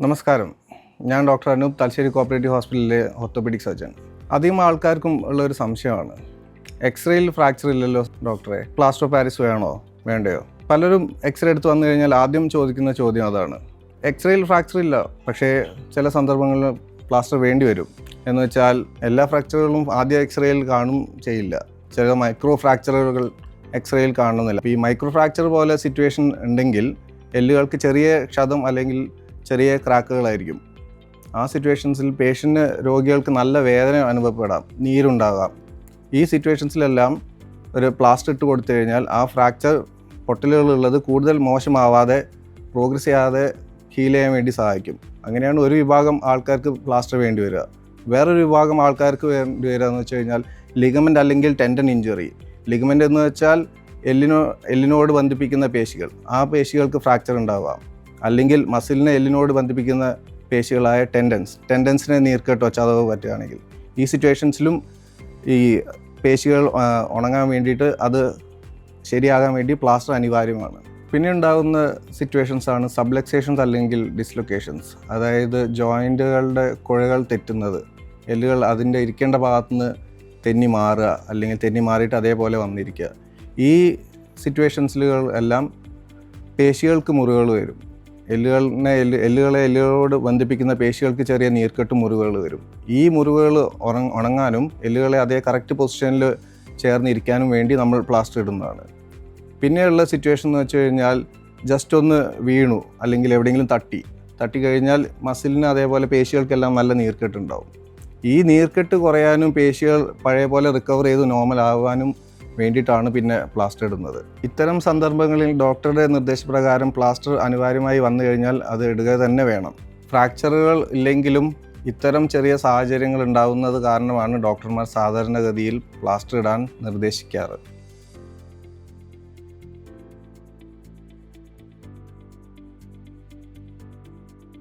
നമസ്കാരം. ഞാൻ doctor Anoop Thalassery cooperative ഹോസ്പിറ്റലിലെ ഓർത്തോപെഡിക് സർജൻ. അധികം ആൾക്കാർക്കും ഉള്ള ഒരു സംശയമാണ്. എക്സ്റേയിൽ ഫ്രാക്ചർ ഇല്ലല്ലോ ഡോക്ടറെ. പ്ലാസ്റ്റോ പാരിസ് വേണോ? വേണ്ടയോ? പലരും എക്സ്റേ എടുത്ത് വന്നു കഴിഞ്ഞാൽ ആദ്യം ചോദിക്കുന്ന ചോദ്യം അതാണ്. എക്സ്റേയിൽ ഫ്രാക്ചർ ഇല്ല. പക്ഷേ ചില സന്ദർഭങ്ങളിൽ പ്ലാസ്റ്റർ വേണ്ടി വരും. എന്ന് വെച്ചാൽ എല്ലാ ഫ്രാക്ചറുകളും ആദ്യ എക്സ്റേയിൽ കാണും ചെയ്യില്ല. ചില മൈക്രോ ഫ്രാക്ചറുകൾ എക്സ്റേയിൽ കാണുന്നില്ല. ഈ മൈക്രോ ഫ്രാക്ചർ പോലെ സിറ്റുവേഷൻ ഉണ്ടെങ്കിൽ എല്ലുകൾക്ക് ചെറിയ ക്ഷതം അല്ലെങ്കിൽ ചെറിയ ക്രാക്കുകളായിരിക്കും. ആ സിറ്റുവേഷൻസിൽ പേഷ്യന്റ് രോഗികൾക്ക് നല്ല വേദന അനുഭവപ്പെടാം നീരുണ്ടാകാം. ഈ സിറ്റുവേഷൻസിലെല്ലാം ഒരു പ്ലാസ്റ്റർ ഇട്ട് കൊടുത്തു കഴിഞ്ഞാൽ ആ ഫ്രാക്ചർ പൊട്ടലുകളുള്ളത് കൂടുതൽ മോശമാവാതെ പ്രോഗ്രസ് ചെയ്യാതെ ഹീൽ ചെയ്യാൻ വേണ്ടി സഹായിക്കും. അങ്ങനെയാണ് ഒരു വിഭാഗം ആൾക്കാർക്ക് പ്ലാസ്റ്റർ വേണ്ടി വരിക. വേറൊരു വിഭാഗം ആൾക്കാർക്ക് വേണ്ടി വരിക എന്ന് വെച്ച് കഴിഞ്ഞാൽ ലിഗമെന്റ് അല്ലെങ്കിൽ ടെൻഡൻ ഇഞ്ചുറി ലിഗമെന്റ് എന്ന് വെച്ചാൽ എല്ലിനോ എല്ലിനോട് ബന്ധിപ്പിക്കുന്ന പേശികൾ. ആ പേശികൾക്ക് ഫ്രാക്ചർ ഉണ്ടാവാം. അല്ലെങ്കിൽ മസിലിനെ എല്ലിനോട് ബന്ധിപ്പിക്കുന്ന പേശികളായ ടെൻഡൻസ് ടെൻഡൻസിനെ നീർക്കെട്ടോ ചതവ് പറ്റുകയാണെങ്കിൽ ഈ സിറ്റുവേഷൻസിലും ഈ പേശികൾ ഉണങ്ങാൻ വേണ്ടിയിട്ട് അത് ശരിയാകാൻ വേണ്ടി പ്ലാസ്റ്റർ അനിവാര്യമാണ്. പിന്നെ ഉണ്ടാകുന്ന സിറ്റുവേഷൻസ് ആണ് സബ്ലക്സേഷൻസ് അല്ലെങ്കിൽ ഡിസ്ലൊക്കേഷൻസ്. അതായത് ജോയിന്റുകളുടെ കുഴകൾ തെറ്റുന്നത് എല്ലുകൾ അതിന്റെ ഇരിക്കേണ്ട ഭാഗത്തുനിന്ന് തെന്നി മാറുക അല്ലെങ്കിൽ തെന്നി മാറിയിട്ട് അതേപോലെ വന്നിരിക്കുക. ഈ സിറ്റുവേഷൻസിലുകൾ എല്ലാം പേശികൾക്ക് മുറിവുകൾ വരും. എല്ലുകളിനെ എല്ല് എല്ലുകളെ എല്ലുകളോട് ബന്ധിപ്പിക്കുന്ന പേശികൾക്ക് ചെറിയ നീർക്കെട്ട് മുറിവുകൾ വരും. ഈ മുറിവുകൾ ഉണങ്ങാനും എല്ലുകളെ അതേ കറക്റ്റ് പൊസിഷനിൽ ചേർന്നിരിക്കാനും വേണ്ടി നമ്മൾ പ്ലാസ്റ്റർ ഇടുന്നതാണ്. പിന്നെയുള്ള സിറ്റുവേഷൻ എന്ന് വെച്ച് കഴിഞ്ഞാൽ ജസ്റ്റ് ഒന്ന് വീണു അല്ലെങ്കിൽ എവിടെയെങ്കിലും തട്ടി. തട്ടി കഴിഞ്ഞാൽ മസിലിന് അതേപോലെ പേശികൾക്കെല്ലാം നല്ല നീർക്കെട്ടുണ്ടാവും ഈ നീർക്കെട്ട് കുറയാനും പേശികൾ പഴയ പോലെ റിക്കവർ ചെയ്ത് നോർമൽ ആവാനും വേണ്ടിയിട്ടാണ് പിന്നെ പ്ലാസ്റ്റർ ഇടുന്നത്. ഇത്തരം സന്ദർഭങ്ങളിൽ ഡോക്ടറുടെ നിർദ്ദേശപ്രകാരം പ്ലാസ്റ്റർ അനിവാര്യമായി വന്നു കഴിഞ്ഞാൽ അത് ഇടുക തന്നെ വേണം. ഫ്രാക്ചറുകൾ ഇല്ലെങ്കിലും ഇത്തരം ചെറിയ സാഹചര്യങ്ങൾ ഉണ്ടാകുന്നത് കാരണമാണ് ഡോക്ടർമാർ സാധാരണഗതിയിൽ പ്ലാസ്റ്റർ ഇടാൻ നിർദ്ദേശിക്കാറ്.